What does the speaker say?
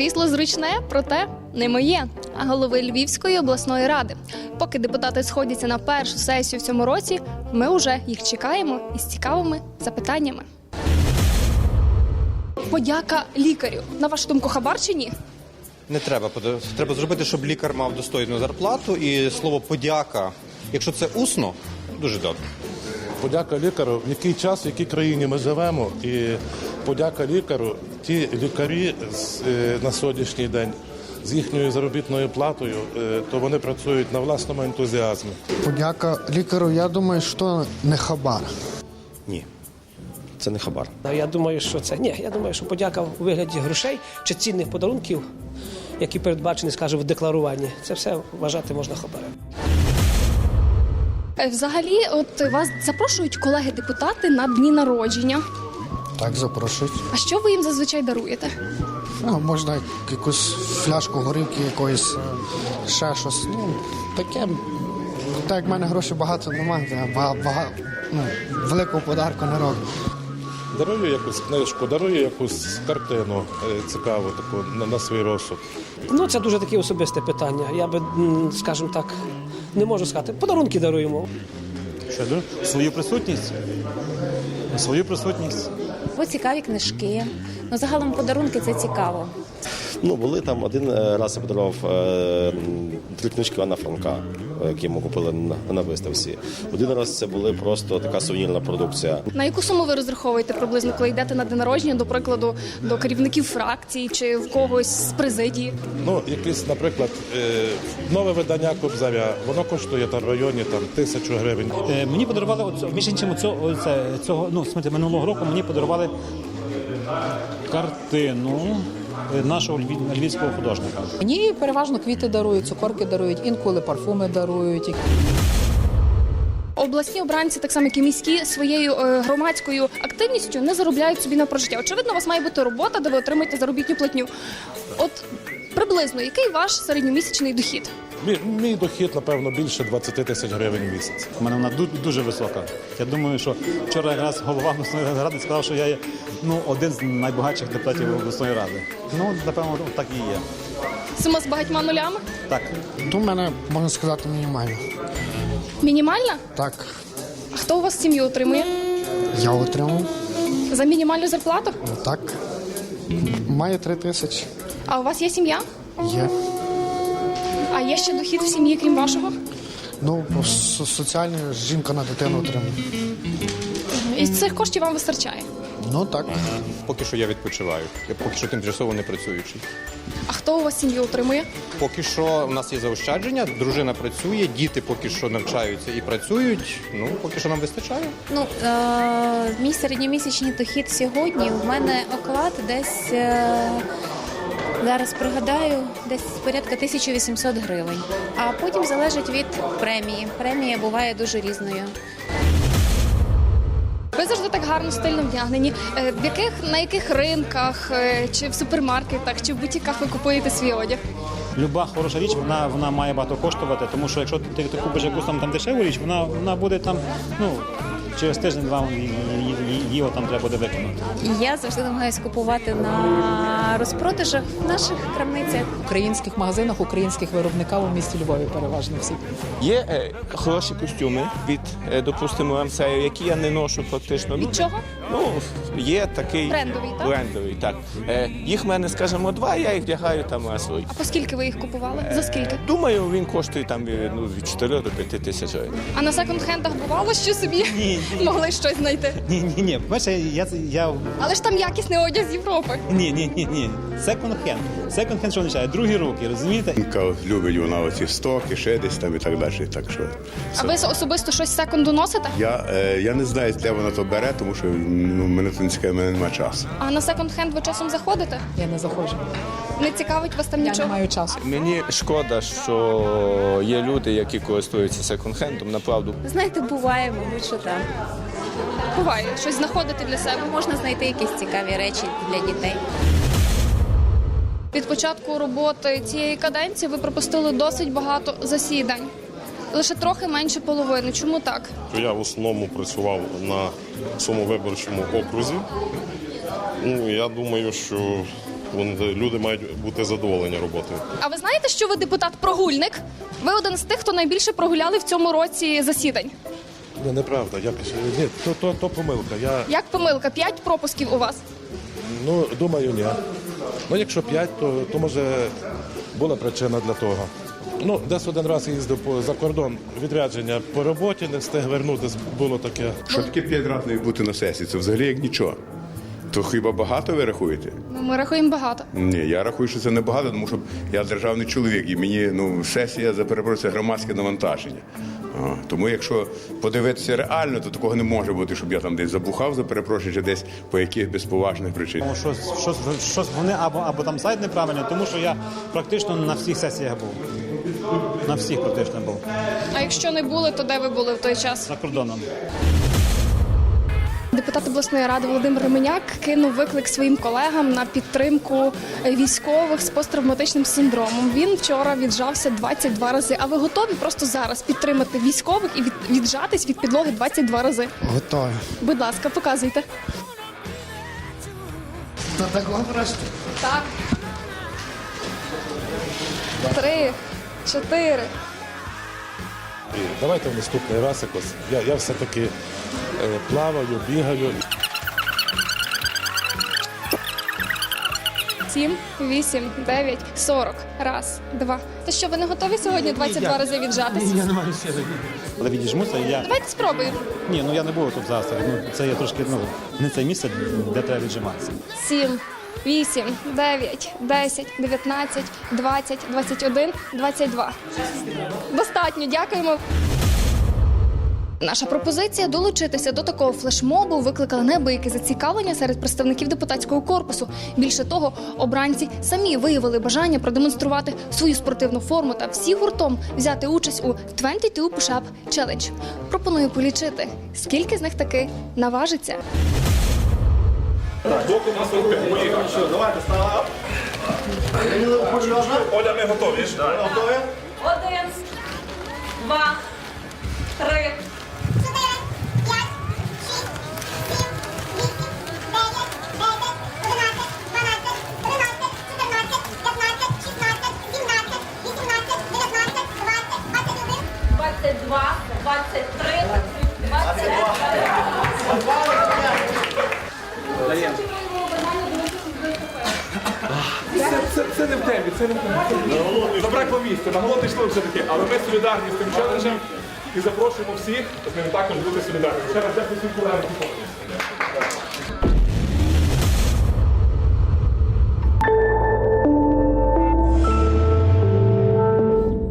Крісло зручне, проте не моє, а голови Львівської обласної ради. Поки депутати сходяться на першу сесію в цьому році, ми вже їх чекаємо із цікавими запитаннями. Подяка лікарю. На вашу думку, хабар чи ні? Не треба. Треба зробити, щоб лікар мав достойну зарплату і слово подяка, якщо це усно, дуже добре. Подяка лікарю, в який час, в якій країні ми живемо, і подяка лікарю, ті лікарі е, на сьогоднішній день з їхньою заробітною платою, е, то вони працюють на власному ентузіазмі. Подяка лікарю, я думаю, що не хабар. Ні, це не хабар. Я думаю, що це ні. Я думаю, що подяка у вигляді грошей чи цінних подарунків, які передбачені, скажімо, в декларуванні, це все вважати можна хабарем. Е, Взагалі, от вас запрошують колеги-депутати на дні народження. Так запрошують. А що ви їм зазвичай даруєте? Ну, можна якусь фляжку горілки, якоїсь е, ще щось. Ну, таке. Так як в мене грошей багато немає, я бага, бага, ну, великого подарку не роблю. Дарую якусь книжку, дарую якусь картину е, цікаву таку на, на свій розсуд. Ну, це дуже таке особисте питання. Я би, скажімо так, не можу сказати. Подарунки даруємо. Щодо свою присутність. Свою присутність. Бо цікаві книжки. Ну, загалом подарунки це цікаво. Ну, були там один е, раз я подарував е, три книжки Анна Франка, які ми купили на, на виставці. Один раз це були просто така сувенірна продукція. На яку суму ви розраховуєте приблизно, коли йдете на день народження, до прикладу, до керівників фракцій чи в когось з президії? Ну, якесь, наприклад, е, нове видання Кобзаря, воно коштує там в районі там, тисячу гривень. Е, Мені подарували між іншим цього, цього ну, смысле, минулого року мені подарували картину нашого львів- львівського художника. Мені переважно квіти дарують, цукорки дарують, інколи парфуми дарують. Обласні обранці, так само як і міські, своєю е, громадською активністю не заробляють собі на прожиття. Очевидно, у вас має бути робота, де ви отримаєте заробітну платню. От приблизно який ваш середньомісячний дохід? Мій, дохід, напевно, більше 20 тисяч гривень в місяць. У мене вона дуже висока. Я думаю, що вчора якраз голова обласної ради сказав, що я є ну, один з найбагатших депутатів обласної ради. Ну, напевно, так і є. Сума з багатьма нулями? Так. То в мене, можна сказати, мінімально. Мінімальна? Так, А хто у вас сім'ю отримує? я отримав. За мінімальну зарплату? Ну, Так. Має три тисячі. А у вас є сім'я? Є. А є ще дохід в сім'ї, крім вашого? Ну, по соціальні жінка на дитину отримує. І з цих коштів вам вистачає. Ну так. Поки що я відпочиваю. Я поки що тимчасово не працюючий. А хто у вас сім'ю отримує? Поки що в нас є заощадження, дружина працює, діти поки що навчаються і працюють. Ну, поки що нам вистачає. Ну, е- мій середньомісячний дохід сьогодні. У мене оклад десь. Е- Зараз пригадаю, десь порядка 1800 гривень. А потім залежить від премії. Премія буває дуже різною. Ви завжди так гарно стильно вдягнені. Е, В яких на яких ринках, е, чи в супермаркетах, чи в бутіках ви купуєте свій одяг? Люба хороша річ, вона, вона має багато коштувати, тому що якщо ти, ти купиш якусь там, там дешеву річ, вона, вона буде там, ну, через тиждень-два її там треба буде викинути. Я завжди намагаюся купувати на розпродажах в наших крамницях. В українських магазинах, українських виробників у місті Львові переважно всі. Є е, хороші костюми від, е, допустимо, МСЕ, які я не ношу практично. Від чого? Ну, є такий Брендовий, так? брендовий, так. Е, їх в мене, скажімо, два, я їх вдягаю там масово. А по скільки ви їх купували? За скільки? Думаю, він коштує там від, ну, від 4 до 5 тисяч гривень. А на секонд-хендах бувало, що собі могли щось знайти? Ні, ні, ні. Перше, я, я Але ж там якісний одяг з Європи. ні, ні, ні, ні. Секонд-хенд. Секонд-хенд, що означає? Другі руки, розумієте? Жінка любить вона оці стоки, ще десь там і так далі. Так що А ви особисто щось секонду носите? я, е, я не знаю, де вона то бере, тому що ну, мене це не цікаве, мене немає часу. А на секонд-хенд ви часом заходите? Я не заходжу. Не цікавить вас там Я не маю часу. Мені шкода, що є люди, які користуються секонд-хендом. Направду, Знаєте, буває, мабуть, що так. Буває, щось знаходите для себе. Можна знайти якісь цікаві речі для дітей. Від початку роботи цієї каденції ви пропустили досить багато засідань. Лише трохи менше половини. Чому так? Я в основному працював на своєму виборчому окрузі. Ну, я думаю, що Вони, люди мають бути задоволені роботою. А ви знаєте, що ви депутат-прогульник? Ви один з тих, хто найбільше прогуляли в цьому році засідань. Ні, неправда. Як, ні, то, то, то помилка. Я Як помилка? П'ять пропусків у вас. ну, думаю, ні. Ну, якщо п'ять, то, то може була причина для того. Ну, десь один раз їздив по, за кордон відрядження по роботі, не встиг вернутися, було таке. Що таке п'ять разів бути на сесії? Це взагалі як нічого. То хіба багато ви рахуєте? Ну, ми рахуємо багато. Ні, я рахую, що це не багато, тому що я державний чоловік, і мені ну сесія за перепрошую, громадське навантаження. А, тому якщо подивитися реально, то такого не може бути, щоб я там десь забухав за перепрошую, чи десь по яких безповажних причинах. Тому щось, щось, щось вони або, або там сайт неправильний, тому що я практично на всіх сесіях був. На всіх практично був. А якщо не були, то де ви були в той час? За кордоном. Депутат обласної ради Володимир Ременяк кинув виклик своїм колегам на підтримку військових з посттравматичним синдромом. Він вчора віджався 22 рази. А ви готові просто зараз підтримати військових і від- віджатись від підлоги 22 рази? Готові. Будь ласка, показуйте. То такого просто. Так. Три, чотири. Давайте в наступний раз якось. Я, я все-таки плаваю, бігаю. Сім, вісім, дев'ять, сорок. Раз, два. Та що, ви не готові сьогодні 22 рази віджатись? Я не маю сили. Але відіжмуся, і я. Давайте спробуємо. Ні, ну я не буду тут зараз. Ну, це є трошки ну, не це місце, де треба віджиматися. Сім, вісім, дев'ять, десять, дев'ятнадцять, двадцять, двадцять один, двадцять два. Достатньо, дякуємо. Наша пропозиція долучитися до такого флешмобу викликала неабияке зацікавлення серед представників депутатського корпусу. Більше того, обранці самі виявили бажання продемонструвати свою спортивну форму та всі гуртом взяти участь у 22 Push-Up Challenge. Пропоную полічити, скільки з них таки наважиться. Оля, ми готові. Один, два, три. Двадцять два, двадцять три, двадцять Це, це не в темі, це не в темі. Забракло місця, на молоді йшло все-таки, але ми солідарні з тим челенджем і запрошуємо всіх з ним також бути солідарними. Ще раз дякую всім колегам.